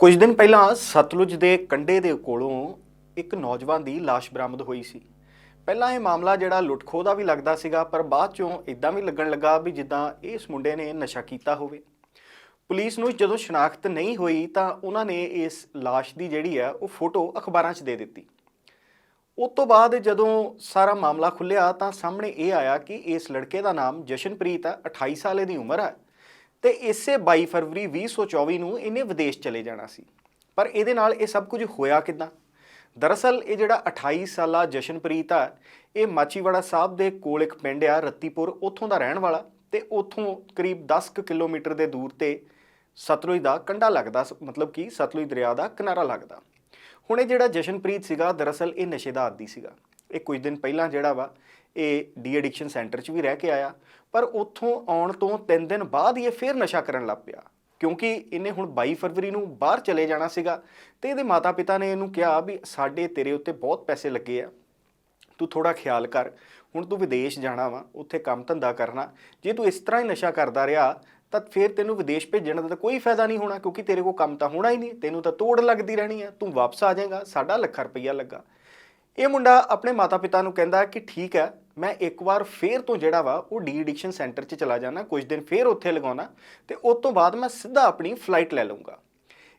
ਕੁਝ ਦਿਨ ਪਹਿਲਾਂ ਸਤਲੁਜ ਦੇ ਕੰਢੇ ਦੇ ਕੋਲੋਂ ਇੱਕ ਨੌਜਵਾਨ ਦੀ ਲਾਸ਼ ਬਰਾਮਦ ਹੋਈ ਸੀ। ਪਹਿਲਾਂ ਇਹ ਮਾਮਲਾ ਜਿਹੜਾ ਲੁੱਟਖੋ ਦਾ ਵੀ ਲੱਗਦਾ ਸੀਗਾ, ਪਰ ਬਾਅਦ ਚੋਂ ਇਦਾਂ ਵੀ ਲੱਗਣ ਲੱਗਾ ਵੀ ਜਿੱਦਾਂ ਇਸ ਮੁੰਡੇ ਨੇ ਨਸ਼ਾ ਕੀਤਾ ਹੋਵੇ। ਪੁਲਿਸ ਨੂੰ ਜਦੋਂ ਸ਼ਨਾਖਤ ਨਹੀਂ ਹੋਈ ਤਾਂ ਉਹਨਾਂ ਨੇ ਇਸ ਲਾਸ਼ ਦੀ ਜਿਹੜੀ ਹੈ, ਉਹ ਫੋਟੋ ਅਖਬਾਰਾਂ 'ਚ ਦੇ ਦਿੱਤੀ। ਉਸ ਤੋਂ ਬਾਅਦ ਜਦੋਂ ਸਾਰਾ ਮਾਮਲਾ ਖੁੱਲਿਆ ਤਾਂ ਸਾਹਮਣੇ ਇਹ ਆਇਆ ਕਿ ਇਸ ਲੜਕੇ ਦਾ ਨਾਮ ਜਸ਼ਨਪ੍ਰੀਤ ਹੈ 28 ਸਾਲ ਦੀ ਉਮਰ ਹੈ। ਤੇ ਇਸੇ 22 ਫਰਵਰੀ 2024 ਨੂੰ ਇਹਨੇ ਵਿਦੇਸ਼ ਚਲੇ ਜਾਣਾ ਸੀ। ਪਰ ਇਹਦੇ ਨਾਲ ਇਹ ਸਭ ਕੁਝ ਹੋਇਆ ਕਿਦਾਂ? ਦਰਅਸਲ ਇਹ ਜਿਹੜਾ 28 ਸਾਲਾ ਜਸ਼ਨਪ੍ਰੀਤ ਆ, ਇਹ ਮਾਚੀਵਾੜਾ ਸਾਹਿਬ ਦੇ ਕੋਲ ਇੱਕ ਪਿੰਡ ਆ, ਰੱਤੀਪੁਰ, ਉੱਥੋਂ ਦਾ ਰਹਿਣ ਵਾਲਾ ਤੇ ਉੱਥੋਂ ਕਰੀਬ 10 ਕੁ ਕਿਲੋਮੀਟਰ ਦੇ ਦੂਰ ਤੇ ਸਤਲੁਜ ਦਾ ਕੰਢਾ ਲੱਗਦਾ ਸ- ਮਤਲਬ ਕਿ ਸਤਲੁਜ ਦਰਿਆ ਦਾ ਕਿਨਾਰਾ ਲੱਗਦਾ। ਹੁਣ ਇਹ ਜਿਹੜਾ ਜਸ਼ਨਪ੍ਰੀਤ ਸੀਗਾ, ਦਰਅਸਲ ਇਹ ਨਸ਼ੇ ਦਾ ਆਦੀ ਸੀਗਾ। ਇਹ ਕੁਝ ਦਿਨ ਪਹਿਲਾਂ ਜਿਹੜਾ ਵਾ ਇਹ ਡੀ ਐਡਿਕਸ਼ਨ ਸੈਂਟਰ 'ਚ ਵੀ ਰਹਿ ਕੇ ਆਇਆ। ਪਰ ਉੱਥੋਂ ਆਉਣ ਤੋਂ 3 ਦਿਨ ਬਾਅਦ ਹੀ ਇਹ ਫੇਰ ਨਸ਼ਾ ਕਰਨ ਲੱਗ ਪਿਆ। ਕਿਉਂਕਿ ਇਹਨੇ ਹੁਣ 22 ਫਰਵਰੀ ਨੂੰ ਬਾਹਰ ਚਲੇ ਜਾਣਾ ਸੀਗਾ ਤੇ ਇਹਦੇ ਮਾਤਾ-ਪਿਤਾ ਨੇ ਇਹਨੂੰ ਕਿਹਾ ਵੀ ਸਾਡੇ ਤੇਰੇ ਉੱਤੇ ਬਹੁਤ ਪੈਸੇ ਲੱਗੇ ਆ। ਤੂੰ ਥੋੜਾ ਖਿਆਲ ਕਰ। ਹੁਣ ਤੂੰ ਵਿਦੇਸ਼ ਜਾਣਾ ਵਾ, ਉੱਥੇ ਕੰਮ ਧੰਦਾ ਕਰਨਾ। ਜੇ ਤੂੰ ਇਸ ਤਰ੍ਹਾਂ ਹੀ ਨਸ਼ਾ ਕਰਦਾ ਰਿਹਾ, ਤਾਂ ਫਿਰ ਤੈਨੂੰ ਵਿਦੇਸ਼ ਭੇਜਣ ਦਾ ਤਾਂ ਕੋਈ ਫਾਇਦਾ ਨਹੀਂ ਹੋਣਾ, ਕਿਉਂਕਿ ਤੇਰੇ ਕੋਲ ਕੰਮ ਤਾਂ ਹੋਣਾ ਹੀ ਨਹੀਂ। ਤੈਨੂੰ ਤਾਂ ਤੋੜ ਲੱਗਦੀ ਰਹਿਣੀ ਹੈ ਤੂੰ ਵਾਪਸ ਆ ਜਾਏਗਾ, ਸਾਡਾ ਲੱਖਾਂ ਰੁਪਈਆ ਲੱਗਾ। ਇਹ ਮੁੰਡਾ ਆਪਣੇ ਮਾਤਾ-ਪਿਤਾ ਨੂੰ ਕਹਿੰਦਾ ਕਿ ਠੀਕ ਹੈ ਮੈਂ ਇੱਕ ਵਾਰ ਫੇਰ ਤੋਂ ਜਿਹੜਾ ਵਾ, ਉਹ ਡੀ ਐਡਿਕਸ਼ਨ ਸੈਂਟਰ 'ਚ ਚਲਾ ਜਾਣਾ ਕੁਝ ਦਿਨ ਫੇਰ ਉੱਥੇ ਲਗਾਉਣਾ ਤੇ ਉਸ ਤੋਂ ਬਾਅਦ ਮੈਂ ਸਿੱਧਾ ਆਪਣੀ ਫਲਾਈਟ ਲੈ ਲਵਾਂਗਾ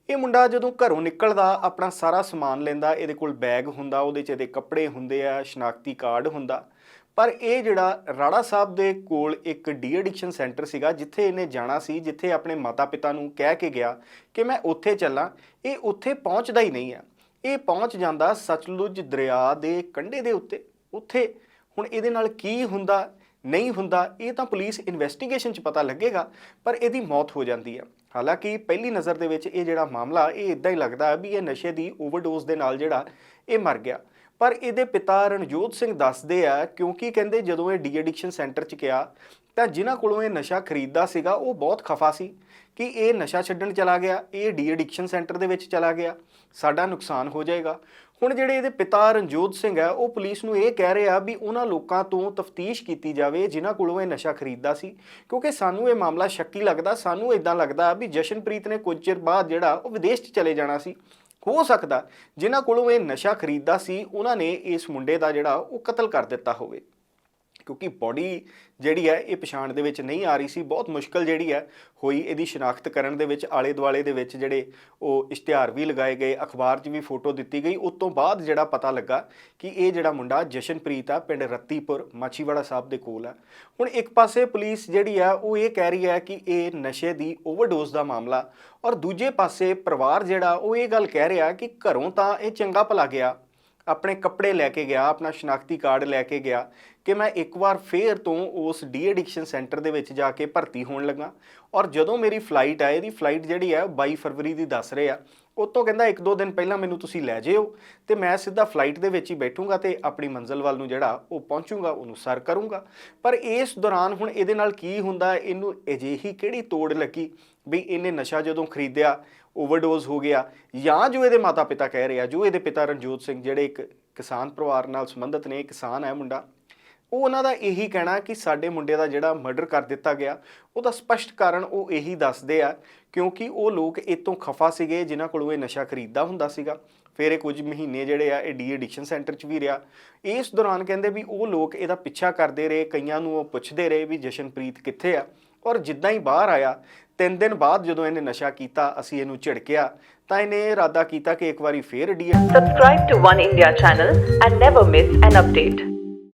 ਇਹ ਮੁੰਡਾ ਜਦੋਂ ਘਰੋਂ ਨਿਕਲਦਾ, ਆਪਣਾ ਸਾਰਾ ਸਮਾਨ ਲੈਂਦਾ, ਇਹਦੇ ਕੋਲ ਬੈਗ ਹੁੰਦਾ, ਉਹਦੇ 'ਚ ਇਹਦੇ ਕੱਪੜੇ ਹੁੰਦੇ ਆ, ਸ਼ਨਾਖਤੀ ਕਾਰਡ ਹੁੰਦਾ। ਪਰ ਇਹ ਜਿਹੜਾ ਰਾੜਾ ਸਾਹਿਬ ਦੇ ਕੋਲ ਇੱਕ ਡੀ ਐਡਿਕਸ਼ਨ ਸੈਂਟਰ ਸੀਗਾ, ਜਿੱਥੇ ਇਹਨੇ ਜਾਣਾ ਸੀ, ਜਿੱਥੇ ਆਪਣੇ ਮਾਤਾ-ਪਿਤਾ ਨੂੰ ਕਹਿ ਕੇ ਗਿਆ ਕਿ ਮੈਂ ਉੱਥੇ ਚੱਲਾਂ, ਇਹ ਉੱਥੇ ਪਹੁੰਚਦਾ ਹੀ ਨਹੀਂ ਆ। ਇਹ ਪਹੁੰਚ ਜਾਂਦਾ ਸਤਲੁਜ ਦਰਿਆ ਦੇ ਕੰਢੇ ਦੇ ਉੱਤੇ, ਉੱਥੇ ਹੁਣ ਇਹਦੇ ਨਾਲ ਕੀ ਹੁੰਦਾ, ਨਹੀਂ ਹੁੰਦਾ, ਇਹ ਤਾਂ ਪੁਲਿਸ ਇਨਵੈਸਟੀਗੇਸ਼ਨ 'ਚ ਪਤਾ ਲੱਗੇਗਾ, ਪਰ ਇਹਦੀ ਮੌਤ ਹੋ ਜਾਂਦੀ ਹੈ। ਹਾਲਾਂਕਿ ਪਹਿਲੀ ਨਜ਼ਰ ਦੇ ਵਿੱਚ ਇਹ ਜਿਹੜਾ ਮਾਮਲਾ, ਇਹ ਇਦਾਂ ਹੀ ਲੱਗਦਾ ਵੀ ਇਹ ਨਸ਼ੇ ਦੀ ਓਵਰਡੋਜ਼ ਦੇ ਨਾਲ ਜਿਹੜਾ ਇਹ ਮਰ ਗਿਆ। ਪਰ ਇਹਦੇ ਪਿਤਾ ਰਣਜੋਤ ਸਿੰਘ ਦੱਸਦੇ ਆ, ਕਿਉਂਕਿ ਕਹਿੰਦੇ ਜਦੋਂ ਇਹ ਡੀ ਐਡਿਕਸ਼ਨ ਸੈਂਟਰ 'ਚ ਗਿਆ, ਤਾਂ ਜਿਨ੍ਹਾਂ ਕੋਲੋਂ ਇਹ ਨਸ਼ਾ ਖਰੀਦਦਾ ਸੀਗਾ, ਉਹ ਬਹੁਤ ਖਫਾ ਸੀ ਕਿ ਇਹ ਨਸ਼ਾ ਛੱਡਣ ਚਲਾ ਗਿਆ, ਇਹ ਡੀ ਐਡਿਕਸ਼ਨ ਸੈਂਟਰ ਦੇ ਵਿੱਚ ਚਲਾ ਗਿਆ, ਸਾਡਾ ਨੁਕਸਾਨ ਹੋ ਜਾਏਗਾ। ਹੁਣ ਜਿਹੜੇ ਇਹਦੇ ਪਿਤਾ ਰਣਜੋਤ ਸਿੰਘ ਹੈ ਉਹ ਪੁਲਿਸ ਨੂੰ ਇਹ ਕਹਿ ਰਿਹਾ ਵੀ ਉਹਨਾਂ ਲੋਕਾਂ ਤੋਂ ਤਫਤੀਸ਼ ਕੀਤੀ ਜਾਵੇ ਜਿਨ੍ਹਾਂ ਕੋਲੋਂ ਇਹ ਨਸ਼ਾ ਖਰੀਦਦਾ ਸੀ, ਕਿਉਂਕਿ ਸਾਨੂੰ ਇਹ ਮਾਮਲਾ ਸ਼ੱਕੀ ਲੱਗਦਾ, ਸਾਨੂੰ ਇਦਾਂ ਲੱਗਦਾ ਵੀ ਜਸ਼ਨਪ੍ਰੀਤ ਨੇ ਕੁਝ ਚਿਰ ਬਾਅਦ ਜਿਹੜਾ ਉਹ ਵਿਦੇਸ਼ 'ਚ ਚਲੇ ਜਾਣਾ ਸੀ। ਹੋ ਸਕਦਾ ਜਿਨ੍ਹਾਂ ਕੋਲੋਂ ਇਹ ਨਸ਼ਾ ਖਰੀਦਦਾ ਸੀ, ਉਹਨਾਂ ਨੇ ਇਸ ਮੁੰਡੇ ਦਾ ਜਿਹੜਾ ਉਹ ਕਤਲ ਕਰ ਦਿੱਤਾ ਹੋਵੇ। ਕਿਉਂਕਿ ਬੋਡੀ ਜਿਹੜੀ ਹੈ, ਇਹ ਪਛਾਣ ਦੇ ਵਿੱਚ ਨਹੀਂ ਆ ਰਹੀ ਸੀ। ਬਹੁਤ ਮੁਸ਼ਕਲ ਜਿਹੜੀ ਹੈ ਹੋਈ ਇਹਦੀ ਸ਼ਨਾਖਤ ਕਰਨ ਦੇ ਵਿੱਚ। ਆਲੇ ਦੁਆਲੇ ਦੇ ਵਿੱਚ ਜਿਹੜੇ ਉਹ ਇਸ਼ਤਿਹਾਰ ਵੀ ਲਗਾਏ ਗਏ, ਅਖਬਾਰ 'ਚ ਵੀ ਫੋਟੋ ਦਿੱਤੀ ਗਈ। ਉਸ ਤੋਂ ਬਾਅਦ ਜਿਹੜਾ ਪਤਾ ਲੱਗਾ ਕਿ ਇਹ ਜਿਹੜਾ ਮੁੰਡਾ ਜਸ਼ਨਪ੍ਰੀਤ ਆ, ਪਿੰਡ ਰੱਤੀਪੁਰ, ਮਾਛੀਵਾੜਾ ਸਾਹਿਬ ਦੇ ਕੋਲ ਆ। ਹੁਣ ਇੱਕ ਪਾਸੇ ਪੁਲਿਸ ਜਿਹੜੀ ਆ, ਉਹ ਇਹ ਕਹਿ ਰਹੀ ਹੈ ਕਿ ਇਹ ਨਸ਼ੇ ਦੀ ਓਵਰਡੋਜ਼ ਦਾ ਮਾਮਲਾ ਔਰ ਦੂਜੇ ਪਾਸੇ ਪਰਿਵਾਰ ਜਿਹੜਾ, ਉਹ ਇਹ ਗੱਲ ਕਹਿ ਰਿਹਾ ਕਿ ਘਰੋਂ ਤਾਂ ਇਹ ਚੰਗਾ ਭਲਾ ਗਿਆ। ਆਪਣੇ ਕੱਪੜੇ ਲੈ ਕੇ ਗਿਆ, ਆਪਣਾ ਸ਼ਨਾਖਤੀ ਕਾਰਡ ਲੈ ਕੇ ਗਿਆ ਕਿ ਮੈਂ ਇੱਕ ਵਾਰ ਫੇਰ ਤੋਂ ਉਸ ਡੀ ਐਡਿਕਸ਼ਨ ਸੈਂਟਰ ਦੇ ਵਿੱਚ ਜਾ ਕੇ ਭਰਤੀ ਹੋਣ ਲੱਗਾ। ਔਰ ਜਦੋਂ ਮੇਰੀ ਫਲਾਈਟ ਆਏ ਇਹਦੀ ਫਲਾਈਟ ਜਿਹੜੀ ਹੈ ਉਹ 22 ਫਰਵਰੀ ਦੀ ਦੱਸ ਰਹੇ ਆ। ਉਹ ਤੋਂ ਕਹਿੰਦਾ ਇੱਕ ਦੋ ਦਿਨ ਪਹਿਲਾਂ ਮੈਨੂੰ ਤੁਸੀਂ ਲੈ ਜਿਓ ਤੇ ਮੈਂ ਸਿੱਧਾ ਫਲਾਈਟ ਦੇ ਵਿੱਚ ਹੀ ਬੈਠੂੰਗਾ ਤੇ ਆਪਣੀ ਮੰਜ਼ਿਲ ਵੱਲ ਨੂੰ ਜਿਹੜਾ ਉਹ ਪਹੁੰਚੂੰਗਾ, ਉਹਨੂੰ ਸਰ ਕਰੂੰਗਾ। ਪਰ ਇਸ ਦੌਰਾਨ ਹੁਣ ਇਹਦੇ ਨਾਲ ਕੀ ਹੁੰਦਾ, ਇਹਨੂੰ ਅਜਿਹੀ ਕਿਹੜੀ ਤੋੜ ਲੱਗੀ ਵੀ ਇਹਨੇ ਨਸ਼ਾ ਜਦੋਂ ਖਰੀਦਿਆ ਓਵਰਡੋਜ਼ ਹੋ ਗਿਆ, ਜਾਂ ਜੋ ਇਹਦੇ ਮਾਤਾ-ਪਿਤਾ ਕਹਿ ਰਹੇ ਆ, ਜੋ ਇਹਦੇ ਪਿਤਾ ਰਣਜੋਤ ਸਿੰਘ, ਜਿਹੜੇ ਇੱਕ ਕਿਸਾਨ ਪਰਿਵਾਰ ਨਾਲ ਸੰਬੰਧਿਤ ਨੇ ਕਿਸਾਨ ਹੈ ਮੁੰਡਾ ਉਹ ਉਹਨਾਂ ਦਾ ਇਹੀ ਕਹਿਣਾ ਕਿ ਸਾਡੇ ਮੁੰਡੇ ਦਾ ਜਿਹੜਾ ਮਰਡਰ ਕਰ ਦਿੱਤਾ ਗਿਆ, ਉਹਦਾ ਸਪਸ਼ਟ ਕਾਰਨ ਉਹ ਇਹੀ ਦੱਸਦੇ ਆ, ਕਿਉਂਕਿ ਉਹ ਲੋਕ ਇਹ ਤੋਂ ਖਫਾ ਸੀਗੇ, ਜਿਨ੍ਹਾਂ ਕੋਲੋਂ ਇਹ ਨਸ਼ਾ ਖਰੀਦਦਾ ਹੁੰਦਾ ਸੀਗਾ। ਫਿਰ ਇਹ ਕੁਝ ਮਹੀਨੇ ਜਿਹੜੇ ਆ, ਇਹ ਡੀ ਐਡਿਕਸ਼ਨ ਸੈਂਟਰ 'ਚ ਵੀ ਰਿਹਾ। ਇਸ ਦੌਰਾਨ ਕਹਿੰਦੇ ਵੀ ਉਹ ਲੋਕ ਇਹਦਾ ਪਿੱਛਾ ਕਰਦੇ ਰਹੇ, ਕਈਆਂ ਨੂੰ ਉਹ ਪੁੱਛਦੇ ਰਹੇ ਵੀ ਜਸ਼ਨਪ੍ਰੀਤ ਕਿੱਥੇ ਆ? ਔਰ ਜਿੱਦਾਂ ਹੀ ਬਾਹਰ ਆਇਆ, ਤਿੰਨ ਦਿਨ ਬਾਅਦ ਜਦੋਂ ਇਹਨੇ ਨਸ਼ਾ ਕੀਤਾ, ਅਸੀਂ ਇਹਨੂੰ ਝਿੜਕਿਆ, ਤਾਂ ਇਹਨੇ ਇਰਾਦਾ ਕੀਤਾ ਕਿ ਇੱਕ ਵਾਰੀ ਫੇਰ ਡੀ Subscribe to One India channel and never miss an update.